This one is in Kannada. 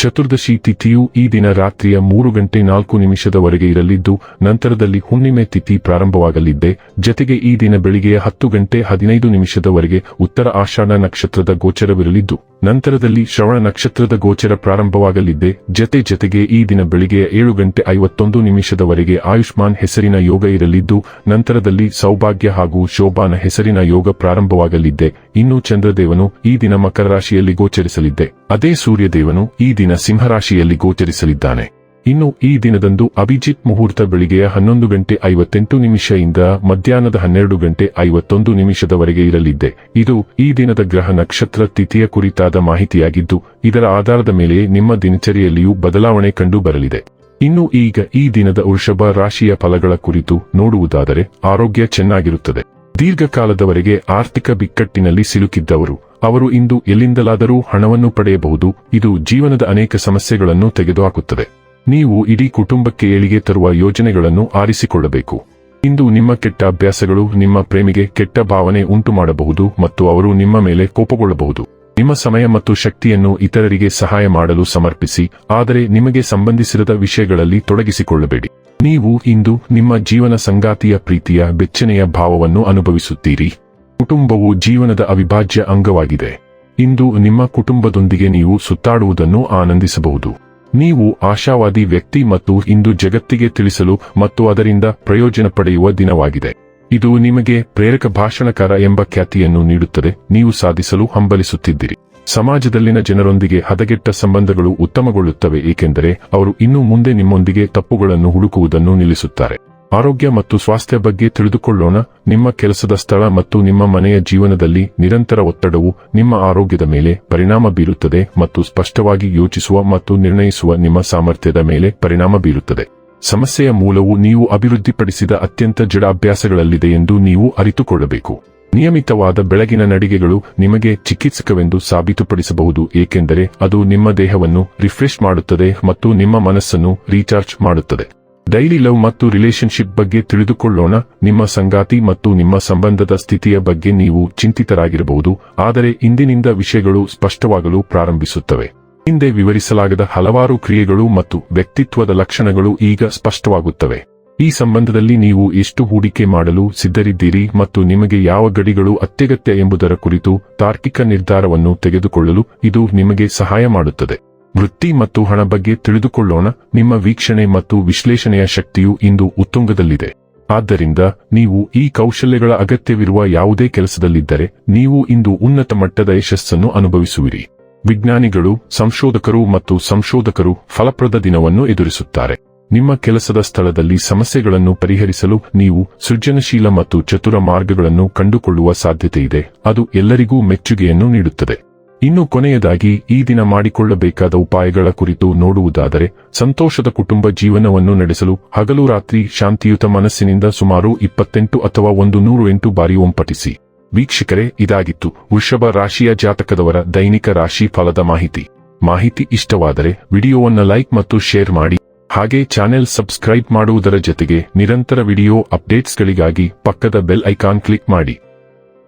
ಚತುರ್ದಶಿ ತಿಥಿಯು ಈ ದಿನ ರಾತ್ರಿಯ ಮೂರು ಗಂಟೆ ನಾಲ್ಕು ನಿಮಿಷದವರೆಗೆ ಇರಲಿದ್ದು, ನಂತರದಲ್ಲಿ ಹುಣ್ಣಿಮೆ ತಿಥಿ ಪ್ರಾರಂಭವಾಗಲಿದ್ದೆ. ಜತೆಗೆ ಈ ದಿನ ಬೆಳಿಗ್ಗೆಯ ಹತ್ತು ಗಂಟೆ ಹದಿನೈದು ನಿಮಿಷದವರೆಗೆ ಉತ್ತರ ಆಷಾಢ ನಕ್ಷತ್ರದ ಗೋಚರವಿರಲಿದ್ದು, ನಂತರದಲ್ಲಿ ಶ್ರವಣ ನಕ್ಷತ್ರದ ಗೋಚರ ಪ್ರಾರಂಭವಾಗಲಿದ್ದೆ. ಜತೆ ಜತೆಗೆ ಈ ದಿನ ಬೆಳಿಗ್ಗೆಯ ಏಳು ಗಂಟೆ ಐವತ್ತೊಂದು ನಿಮಿಷದವರೆಗೆ ಆಯುಷ್ಮಾನ್ ಹೆಸರಿನ ಯೋಗ ಇರಲಿದ್ದು, ನಂತರದಲ್ಲಿ ಸೌಭಾಗ್ಯ ಹಾಗೂ ಶೋಭಾನ ಹೆಸರಿನ ಯೋಗ ಪ್ರಾರಂಭವಾಗಲಿದ್ದೆ. ಇನ್ನು ಚಂದ್ರದೇವನು ಈ ದಿನ ಮಕರ ರಾಶಿಯಲ್ಲಿ ಗೋಚರಿಸಲಿದ್ದೆ. ಅದೇ ಸೂರ್ಯದೇವನು ಈ ದಿನ ಸಿಂಹರಾಶಿಯಲ್ಲಿ ಗೋಚರಿಸಲಿದ್ದಾನೆ. ಇನ್ನು ಈ ದಿನದಂದು ಅಭಿಜಿತ್ ಮುಹೂರ್ತ ಬೆಳಿಗ್ಗೆಯ ಹನ್ನೊಂದು ಗಂಟೆ ಐವತ್ತೆಂಟು ನಿಮಿಷದಿಂದ ಮಧ್ಯಾಹ್ನದ ಹನ್ನೆರಡು ಗಂಟೆ ಐವತ್ತೊಂದು ನಿಮಿಷದವರೆಗೆ ಇರಲಿದ್ದೆ. ಇದು ಈ ದಿನದ ಗ್ರಹ ನಕ್ಷತ್ರ ತಿಥಿಯ ಕುರಿತಾದ ಮಾಹಿತಿಯಾಗಿದ್ದು, ಇದರ ಆಧಾರದ ಮೇಲೆ ನಿಮ್ಮ ದಿನಚರಿಯಲ್ಲಿಯೂ ಬದಲಾವಣೆ ಕಂಡು ಬರಲಿದೆ. ಇನ್ನು ಈಗ ಈ ದಿನದ ವೃಷಭ ರಾಶಿಯ ಫಲಗಳ ಕುರಿತು ನೋಡುವುದಾದರೆ, ಆರೋಗ್ಯ ಚೆನ್ನಾಗಿರುತ್ತದೆ. ದೀರ್ಘಕಾಲದವರೆಗೆ ಆರ್ಥಿಕ ಬಿಕ್ಕಟ್ಟಿನಲ್ಲಿ ಸಿಲುಕಿದ್ದವರು ಅವರು ಇಂದು ಎಲ್ಲಿಂದಲಾದರೂ ಹಣವನ್ನು ಪಡೆಯಬಹುದು. ಇದು ಜೀವನದ ಅನೇಕ ಸಮಸ್ಯೆಗಳನ್ನು ತೆಗೆದುಹಾಕುತ್ತದೆ. ನೀವು ಇಡೀ ಕುಟುಂಬಕ್ಕೆ ಏಳಿಗೆ ತರುವ ಯೋಜನೆಗಳನ್ನು ಆರಿಸಿಕೊಳ್ಳಬೇಕು. ಇಂದು ನಿಮ್ಮ ಕೆಟ್ಟ ಅಭ್ಯಾಸಗಳು ನಿಮ್ಮ ಪ್ರೇಮಿಗೆ ಕೆಟ್ಟ ಭಾವನೆ ಉಂಟು ಮಾಡಬಹುದು ಮತ್ತು ಅವರು ನಿಮ್ಮ ಮೇಲೆ ಕೋಪಗೊಳ್ಳಬಹುದು. ನಿಮ್ಮ ಸಮಯ ಮತ್ತು ಶಕ್ತಿಯನ್ನು ಇತರರಿಗೆ ಸಹಾಯ ಮಾಡಲು ಸಮರ್ಪಿಸಿ, ಆದರೆ ನಿಮಗೆ ಸಂಬಂಧಿಸಿರದ ವಿಷಯಗಳಲ್ಲಿ ತೊಡಗಿಸಿಕೊಳ್ಳಬೇಡಿ. ನೀವು ಇಂದು ನಿಮ್ಮ ಜೀವನ ಸಂಗಾತಿಯ ಪ್ರೀತಿಯ ಬೆಚ್ಚನೆಯ ಭಾವವನ್ನು ಅನುಭವಿಸುತ್ತೀರಿ. ಕುಟುಂಬವು ಜೀವನದ ಅವಿಭಾಜ್ಯ ಅಂಗವಾಗಿದೆ. ಇಂದು ನಿಮ್ಮ ಕುಟುಂಬದೊಂದಿಗೆ ನೀವು ಸುತ್ತಾಡುವುದನ್ನು ಆನಂದಿಸಬಹುದು. ನೀವು ಆಶಾವಾದಿ ವ್ಯಕ್ತಿ ಮತ್ತು ಇಂದು ಜಗತ್ತಿಗೆ ತಿಳಿಸಲು ಮತ್ತು ಅದರಿಂದ ಪ್ರಯೋಜನ ಪಡೆಯುವ ದಿನವಾಗಿದೆ. ಇದು ನಿಮಗೆ ಪ್ರೇರಕ ಭಾಷಣಕಾರ ಎಂಬ ಖ್ಯಾತಿಯನ್ನು ನೀಡುತ್ತದೆ. ನೀವು ಸಾಧಿಸಲು ಹಂಬಲಿಸುತ್ತಿದ್ದೀರಿ. ಸಮಾಜದಲ್ಲಿನ ಜನರೊಂದಿಗೆ ಹದಗೆಟ್ಟ ಸಂಬಂಧಗಳು ಉತ್ತಮಗೊಳ್ಳುತ್ತವೆ, ಏಕೆಂದರೆ ಅವರು ಇನ್ನು ಮುಂದೆ ನಿಮ್ಮೊಂದಿಗೆ ತಪ್ಪುಗಳನ್ನು ಹುಡುಕುವುದನ್ನು ನಿಲ್ಲಿಸುತ್ತಾರೆ. ಆರೋಗ್ಯ ಮತ್ತು ಸ್ವಾಸ್ಥ್ಯ ಬಗ್ಗೆ ತಿಳಿದುಕೊಳ್ಳೋಣ. ನಿಮ್ಮ ಕೆಲಸದ ಸ್ಥಳ ಮತ್ತು ನಿಮ್ಮ ಮನೆಯ ಜೀವನದಲ್ಲಿ ನಿರಂತರ ಒತ್ತಡವು ನಿಮ್ಮ ಆರೋಗ್ಯದ ಮೇಲೆ ಪರಿಣಾಮ ಬೀರುತ್ತದೆ ಮತ್ತು ಸ್ಪಷ್ಟವಾಗಿ ಯೋಚಿಸುವ ಮತ್ತು ನಿರ್ಣಯಿಸುವ ನಿಮ್ಮ ಸಾಮರ್ಥ್ಯದ ಮೇಲೆ ಪರಿಣಾಮ ಬೀರುತ್ತದೆ. ಸಮಸ್ಯೆಯ ಮೂಲವು ನೀವು ಅಭಿವೃದ್ಧಿಪಡಿಸಿದ ಅತ್ಯಂತ ಜಡ ಅಭ್ಯಾಸಗಳಲ್ಲಿದೆ ಎಂದು ನೀವು ಅರಿತುಕೊಳ್ಳಬೇಕು. ನಿಯಮಿತವಾದ ಬೆಳಗಿನ ನಡಿಗೆಗಳು ನಿಮಗೆ ಚಿಕಿತ್ಸಕವೆಂದು ಸಾಬೀತುಪಡಿಸಬಹುದು, ಏಕೆಂದರೆ ಅದು ನಿಮ್ಮ ದೇಹವನ್ನು ರಿಫ್ರೆಶ್ ಮಾಡುತ್ತದೆ ಮತ್ತು ನಿಮ್ಮ ಮನಸ್ಸನ್ನು ರೀಚಾರ್ಜ್ ಮಾಡುತ್ತದೆ. ಡೈಲಿ ಲವ್ ಮತ್ತು ರಿಲೇಶನ್ಶಿಪ್ ಬಗ್ಗೆ ತಿಳಿದುಕೊಳ್ಳೋಣ. ನಿಮ್ಮ ಸಂಗಾತಿ ಮತ್ತು ನಿಮ್ಮ ಸಂಬಂಧದ ಸ್ಥಿತಿಯ ಬಗ್ಗೆ ನೀವು ಚಿಂತಿತರಾಗಿರಬಹುದು. ಆದರೆ ಇಂದಿನಿಂದ ವಿಷಯಗಳು ಸ್ಪಷ್ಟವಾಗಲು ಪ್ರಾರಂಭಿಸುತ್ತವೆ. ಹಿಂದೆ ವಿವರಿಸಲಾಗದ ಹಲವಾರು ಕ್ರಿಯೆಗಳು ಮತ್ತು ವ್ಯಕ್ತಿತ್ವದ ಲಕ್ಷಣಗಳು ಈಗ ಸ್ಪಷ್ಟವಾಗುತ್ತವೆ. ಈ ಸಂಬಂಧದಲ್ಲಿ ನೀವು ಎಷ್ಟು ಹೂಡಿಕೆ ಮಾಡಲು ಸಿದ್ಧರಿದ್ದೀರಿ ಮತ್ತು ನಿಮಗೆ ಯಾವ ಗಡಿಗಳು ಅತ್ಯಗತ್ಯ ಎಂಬುದರ ಕುರಿತು ತಾರ್ಕಿಕ ನಿರ್ಧಾರವನ್ನು ತೆಗೆದುಕೊಳ್ಳಲು ಇದು ನಿಮಗೆ ಸಹಾಯ ಮಾಡುತ್ತದೆ. ವೃತ್ತಿ ಮತ್ತು ಹಣ ಬಗ್ಗೆ ತಿಳಿದುಕೊಳ್ಳೋಣ. ನಿಮ್ಮ ವೀಕ್ಷಣೆ ಮತ್ತು ವಿಶ್ಲೇಷಣೆಯ ಶಕ್ತಿಯು ಇಂದು ಉತ್ತುಂಗದಲ್ಲಿದೆ. ಆದ್ದರಿಂದ ನೀವು ಈ ಕೌಶಲ್ಯಗಳ ಅಗತ್ಯವಿರುವ ಯಾವುದೇ ಕೆಲಸದಲ್ಲಿದ್ದರೆ ನೀವು ಇಂದು ಉನ್ನತ ಮಟ್ಟದ ಯಶಸ್ಸನ್ನು ಅನುಭವಿಸುವಿರಿ. ವಿಜ್ಞಾನಿಗಳು, ಸಂಶೋಧಕರು ಮತ್ತು ಸಂಶೋಧಕರು ಫಲಪ್ರದ ದಿನವನ್ನು ಎದುರಿಸುತ್ತಾರೆ. ನಿಮ್ಮ ಕೆಲಸದ ಸ್ಥಳದಲ್ಲಿ ಸಮಸ್ಯೆಗಳನ್ನು ಪರಿಹರಿಸಲು ನೀವು ಸೃಜನಶೀಲ ಮತ್ತು ಚತುರ ಮಾರ್ಗಗಳನ್ನು ಕಂಡುಕೊಳ್ಳುವ ಸಾಧ್ಯತೆಯಿದೆ. ಅದು ಎಲ್ಲರಿಗೂ ಮೆಚ್ಚುಗೆಯನ್ನು ನೀಡುತ್ತದೆ. ಇನ್ನು ಕೊನೆಯದಾಗಿ ಈ ದಿನ ಮಾಡಿಕೊಳ್ಳಬೇಕಾದ ಉಪಾಯಗಳ ಕುರಿತು ನೋಡುವುದಾದರೆ, ಸಂತೋಷದ ಕುಟುಂಬ ಜೀವನವನ್ನು ನಡೆಸಲು ಹಗಲು ರಾತ್ರಿ ಶಾಂತಿಯುತ ಮನಸ್ಸಿನಿಂದ ಸುಮಾರು ಇಪ್ಪತ್ತೆಂಟು ಅಥವಾ ಒಂದು ನೂರು ಎಂಟು ಬಾರಿ ಒಂಪಟಿಸಿ ವೀಕ್ಷಕರೇ, ಇದಾಗಿತ್ತು ವೃಷಭ ರಾಶಿಯ ಜಾತಕದವರ ದೈನಿಕ ರಾಶಿ ಫಲದ ಮಾಹಿತಿ. ಮಾಹಿತಿ ಇಷ್ಟವಾದರೆ ವಿಡಿಯೋವನ್ನು ಲೈಕ್ ಮತ್ತು ಶೇರ್ ಮಾಡಿ. ಹಾಗೆ ಚಾನೆಲ್ ಸಬ್ಸ್ಕ್ರೈಬ್ ಮಾಡುವುದರ ಜೊತೆಗೆ ನಿರಂತರ ವಿಡಿಯೋ ಅಪ್ಡೇಟ್ಸ್ಗಳಿಗಾಗಿ ಪಕ್ಕದ ಬೆಲ್ ಐಕಾನ್ ಕ್ಲಿಕ್ ಮಾಡಿ.